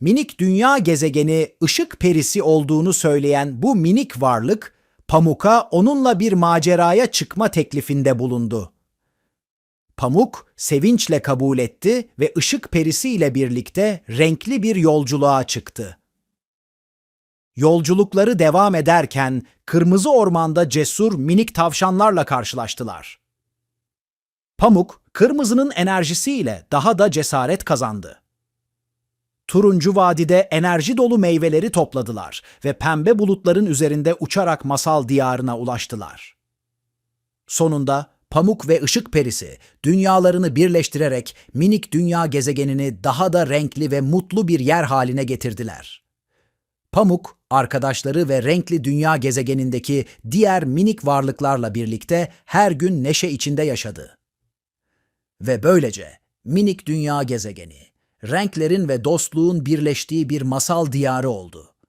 Minik dünya gezegeni ışık perisi olduğunu söyleyen bu minik varlık, Pamuk'a onunla bir maceraya çıkma teklifinde bulundu. Pamuk sevinçle kabul etti ve ışık perisi ile birlikte renkli bir yolculuğa çıktı. Yolculukları devam ederken kırmızı ormanda cesur minik tavşanlarla karşılaştılar. Pamuk, kırmızının enerjisiyle daha da cesaret kazandı. Turuncu vadide enerji dolu meyveleri topladılar ve pembe bulutların üzerinde uçarak masal diyarına ulaştılar. Sonunda Pamuk ve Işık Perisi dünyalarını birleştirerek minik dünya gezegenini daha da renkli ve mutlu bir yer haline getirdiler. Pamuk, arkadaşları ve renkli dünya gezegenindeki diğer minik varlıklarla birlikte her gün neşe içinde yaşadı. Ve böylece minik dünya gezegeni, renklerin ve dostluğun birleştiği bir masal diyarı oldu.